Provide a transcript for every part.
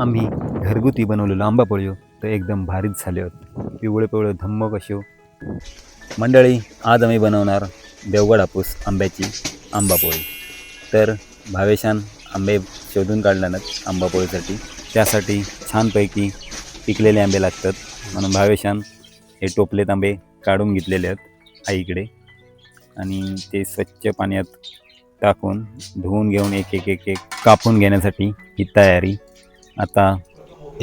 आम्ही घरगुती बनवलेलो आंबा पोळी तर एकदम भारीच झाले होते. पिवळे पिवळे धम्म कसे हो. मंडळी आज आम्ही बनवणार देवगड हापूस आंब्याची आंबापोळी तर भावेशान आंबे शोधून काढल्यानंच आंबापोळीसाठी त्यासाठी छानपैकी पिकलेले आंबे लागतात. म्हणून भावेशान हे टोपलेत आंबे काढून घेतलेले आहेत आईकडे. आणि ते स्वच्छ पाण्यात टाकून धुवून घेऊन एक एक एक एक कापून घेण्यासाठी ही तयारी आता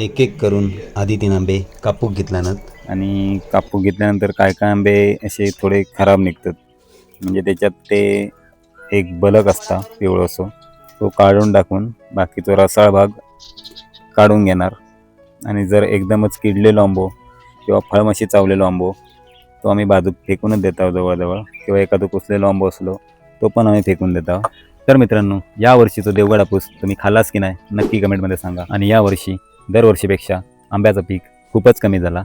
एक एक करून आधी तीन आंबे कापूक घेतल्यानंतर आणि कापूक घेतल्यानंतर काय काय आंबे असे थोडे खराब निघतात. म्हणजे त्याच्यात ते एक बलक असता पिवळं असो. तो काढून टाकून बाकीचा रसाळ भाग काढून घेणार. आणि जर एकदमच किडलेलो आंबो किंवा फळमाशी चावलेलो आंबो तो आम्ही बाजूक फेकूनच देत आहोत जवळजवळ. किंवा एखादं कुसलेलो आंबो असलो तो पण आम्ही फेकून देत आहोत. तर मित्रांनो या वर्षीचं देवगड हापूस तुम्ही खालास की नाही नक्की कमेंटमध्ये सांगा. आणि यावर्षी दरवर्षीपेक्षा आंब्याचं पीक खूपच कमी झाला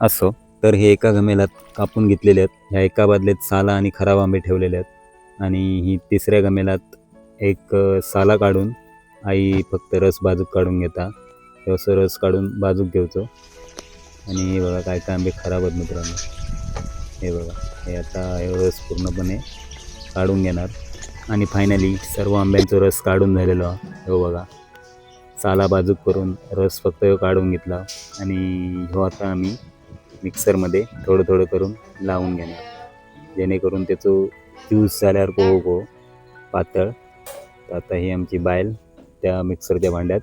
असो. तर हे एका गमेलात कापून घेतलेले आहेत. ह्या एका बादलेत साला आणि खराब आंबे ठेवलेले आहेत. आणि ही तिसऱ्या गमेलात एक साला काढून आई फक्त रस बाजूक काढून घेता. असं रस काढून बाजूक घेवचो. आणि हे बघा काय काय आंबे खराब आहेत मित्रांनो. हे बघा हे आता हे रस पूर्णपणे काढून घेणार. आणि फायनली सर्व आंब्यांचा रस काढून झालेलो हो बघा. साला बाजूक करून रस फक्त काढून घेतला आणि हो आता आम्ही मिक्सरमध्ये थोडं थोडं करून लावून घेणार. जेणेकरून त्याचं ज्यूस झाल्यावर को को पातळ. तर आता ही आमची बायल त्या मिक्सरच्या भांड्यात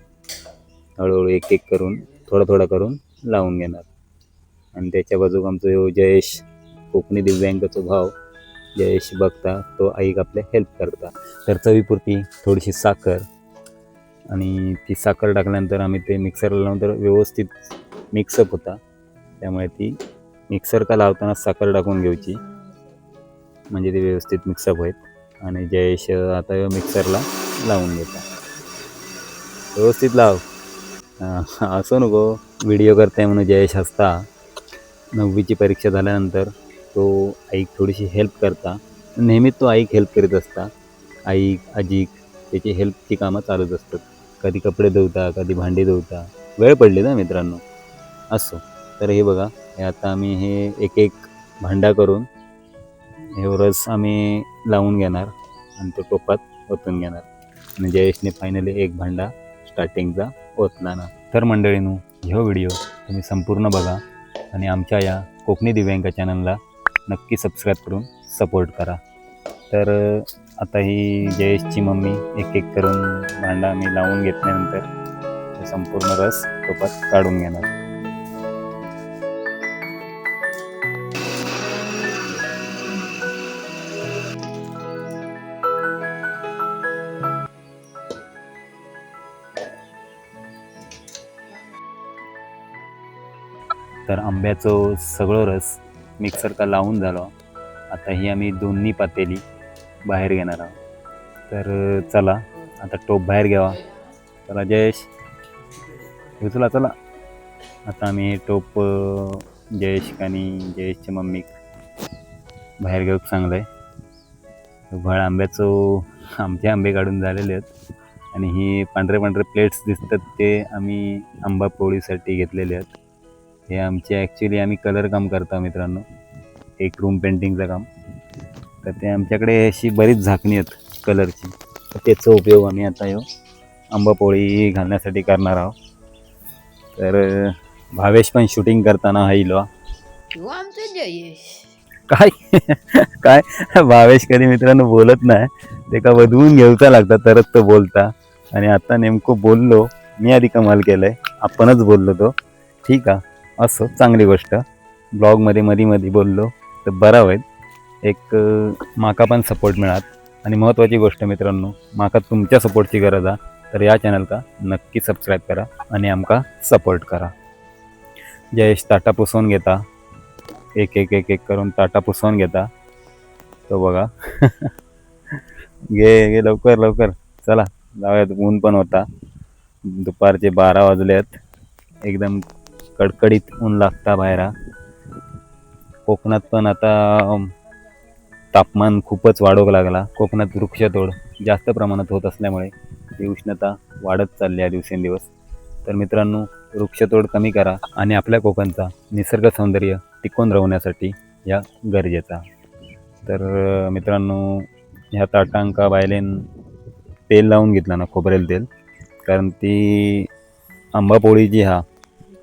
हळूहळू एक एक करून थोडा थोडं करून लावून घेणार. आणि त्याच्या बाजूक आमचं जयेश कोकणी दिव्यांगाचा भाव जयेश बघता तो आईक आपल्या हेल्प करता. तर चवीपुरती थोडीशी साखर आणि ती साखर टाकल्यानंतर आम्ही ते मिक्सरला लावून तर व्यवस्थित मिक्सअप होता. त्यामुळे ती मिक्सर का लावताना साखर टाकून घ्यायची. म्हणजे ते व्यवस्थित मिक्सअप होईल. आणि जयेश आता मिक्सरला लावून घेता. व्यवस्थित लाव. असो असं नको. व्हिडिओ करताय म्हणून जयेश हसता नववीची परीक्षा झाल्यानंतर तो आईक थोडीशी हेल्प करता. नेहमीच तो आईक हेल्प करीत असता. आई आजीक त्याची हेल्पची कामं चालूच असतात. कधी कपडे धुवता कधी भांडी धुवता. वेळ पडली ना मित्रांनो? असो. तर हे बघा हे आता आम्ही हे एक एक भांडा करून हे रस आम्ही लावून घेणार आणि तो टोपात ओतून घेणार. आणि जयेशने फायनली एक भांडा स्टार्टिंगचा ओतला ना. तर मंडळीनू ह्यो व्हिडिओ तुम्ही संपूर्ण बघा आणि आमच्या या कोकणी दिव्यांग चॅनलला नक्की सबस्क्राईब करून सपोर्ट करा. तर आता ही जयेशची मम्मी एक एक करून भांडा मी लावून घेतल्यानंतर संपूर्ण रस टोपात काढून घेणार. तर आंब्याचं सगळं रस मिक्सर का लावून झालो. आता ही आम्ही दोन्ही पातेली बाहेर घेणार आहोत. तर चला आता टोप बाहेर घ्यावा. चला जयेश. हे चला चला. आता आम्ही टोप जयेश आणि जयेशच्या मम्मी बाहेर घेऊ. चांगलं आहे. फळ आंब्याचं आमचे आंबे काढून झालेले आहेत. आणि ही पांढरे पांढरे प्लेट्स दिसतात ते आम्ही आंबा पोळीसाठी घेतलेले आहेत. हे आमचे ॲक्च्युली आम्ही कलर काम करतो मित्रांनो. एक रूम पेंटिंगचं काम. तर ते आमच्याकडे अशी बरीच झाकणी आहेत कलरची तर त्याचा उपयोग आम्ही आता ह्यो आंबा पोळी घालण्यासाठी करणार आहोत. तर भावेश पण शूटिंग करताना हा जयेश. काय? काय? भावेश कधी मित्रांनो बोलत नाही. ते का वधवून घेऊचा लागतात तरच तो बोलता. आणि आता नेमकं बोललो मी आधी कमाल केलंय आपणच बोललो तो. ठीक आहे. असो चांगली गोष्ट. ब्लॉगमध्ये मध्ये मध्ये बोललो तर बरा होईल. एक माका पण सपोर्ट मिळात आणि महत्त्वाची गोष्ट मित्रांनो माका तुमच्या सपोर्टची गरज आहे तर या चॅनल का नक्की सबस्क्राईब करा आणि आमका सपोर्ट करा. जयेश ताटा पुसवून घेता. एक एक एक एक करून ताटा पुसवून घेता. तो बघा. घे घे लवकर लवकर. चला जाऊयात. ऊन पण होता. दुपारचे बारा वाजले आहेत एकदम कडकडीत ऊन लागता बाहेर. कोकणात पण आता तापमान खूपच वाढवू लागला. कोकणात वृक्षतोड जास्त प्रमाणात होत असल्यामुळे ही उष्णता वाढत चालली आहे दिवसेंदिवस. तर मित्रांनो वृक्षतोड कमी करा आणि आपल्या कोकणचा निसर्ग सौंदर्य टिकून राहण्यासाठी या गरजेचा. तर मित्रांनो ह्या ताटांका बायलेन तेल लावून घेतलं ना खोबरेल तेल. कारण ती आंबापोळी जी हा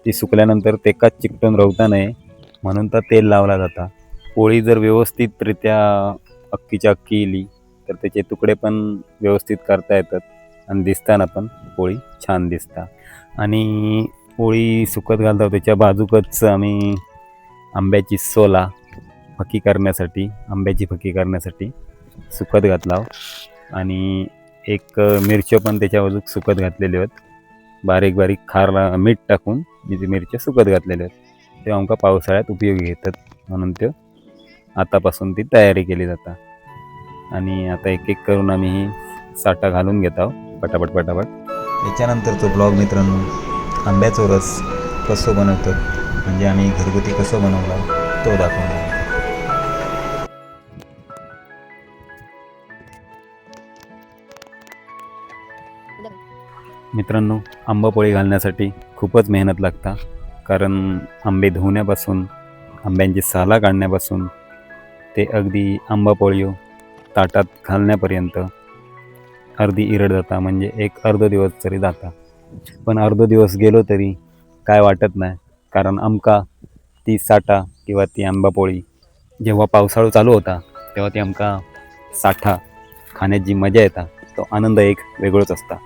ती सुकल्यानंतर तेकाच चिकटून राहता नये. म्हणून तर तेल लावला जाता. पोळी जर व्यवस्थितरित्या अक्कीच्या अक्की इली तर त्याचे तुकडे पण व्यवस्थित करता येतात आणि दिसताना पण पोळी छान दिसता. आणि पोळी सुकत घालतो त्याच्या बाजूकच आम्ही आंब्याची सोला फकी करण्यासाठी आंब्याची फकी करण्यासाठी सुकत घातला आणि एक मिरच्या पण त्याच्या बाजूक सुकत घातलेले आहेत बारीक बारीक खार मीठ टाकून म्हणजे मिरच्या सुकत घातलेल्या आहेत. ते आमका पावसाळ्यात उपयोगी घेतात म्हणून ते आतापासून ती तयारी केली जाता. आणि आता एक एक करून आम्ही ही साठा घालून घेत आहोत. पटापट पटापट. याच्यानंतरचा ब्लॉग मित्रांनो आंब्याचो रस कसं बनवतात म्हणजे आम्ही घरगुती कसं बनवला तो दाखवणार. मित्रांनो आंबापोळी घालण्यासाठी खूपच मेहनत लागता. कारण आंबे धुण्यापासून आंब्यांची साला काढण्यापासून ते अगदी आंबापोळी ताटात घालण्यापर्यंत अर्धी इरड जाता म्हणजे एक अर्ध दिवस तरी जाता. पण अर्ध दिवस गेलो तरी काय वाटत नाही कारण आमका ती साठा किंवा ती आंबापोळी जेव्हा पावसाळा चालू होता तेव्हा ती आमका साठा खाण्याची मजा येता तो आनंद एक वेगळोच असता.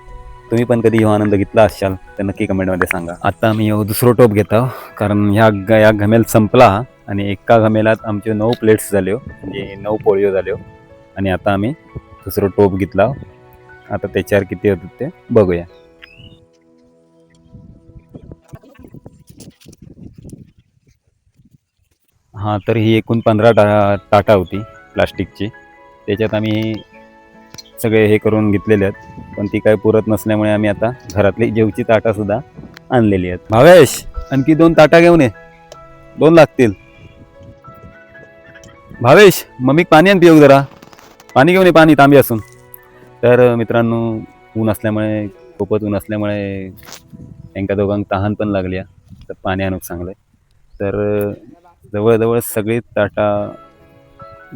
तुम्ही पण कधी ह्यो आनंद घेतला असाल तर नक्की कमेंटमध्ये सांगा. आता आम्ही ह्यो दुसरो टोप घेतो कारण ह्या ग- या घमेल संपला आणि एका घमेलात आमचे नऊ प्लेट्स झाल्यो हो, म्हणजे नऊ पोळ्यो झाल्यो हो. आणि आता आम्ही दुसरो टोप घेतला. आता त्याच्यावर किती होतं ते बघूया. हां तर ही एकूण पंधरा टा टाटा होती प्लास्टिकची त्याच्यात आम्ही सगळे हे करून घेतलेले आहेत. पण ती काय पुरत नसल्यामुळे आम्ही आता घरातली जेवची ताटासुद्धा आणलेली आहेत. भावेश आणखी दोन ताटा घेऊन ये. दोन लागतील. भावेश मम्मी पाणी आण पिऊ जरा. पाणी घेऊन ये पाणी तांबी असून. तर मित्रांनो ऊन असल्यामुळे खूपच ऊन असल्यामुळे त्यांका दोघांक तहान पण लागल्या तर पाणी आणूक सांगलंय. तर जवळजवळ सगळी ताटा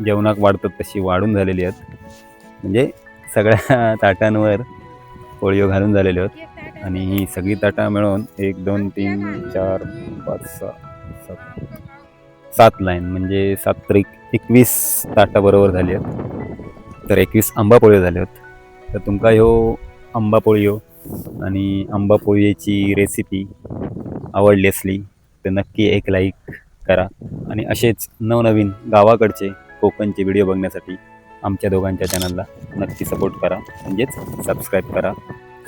जेवणाक वाढतात तशी वाढून झालेली आहेत. म्हणजे सगळ्या ताटांवर पोळीओ घालून झालेले होत. आणि ही सगळी ताटा मिळून एक दोन तीन चार पाच सहा सात सात लाईन म्हणजे सात त्रिक एकवीस ताटा बरोबर झाली आहेत. तर एकवीस आंबा पोळी झाले आहेत तर तुमका ह्यो आंबा पोळी आणि आंबा पोळीची रेसिपी आवडली असली तर नक्की एक लाईक करा. आणि असेच नवनवीन गावाकडचे कोकणचे व्हिडिओ बघण्यासाठी आमच्या दोघांच्या चॅनलला नक्की सपोर्ट करा. म्हणजेच सबस्क्राईब करा.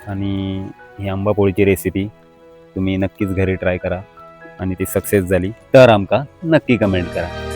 आणि ही आंबापोळीची रेसिपी तुम्ही नक्कीच घरी ट्राय करा. आणि ती सक्सेस झाली तर आमका नक्की कमेंट करा.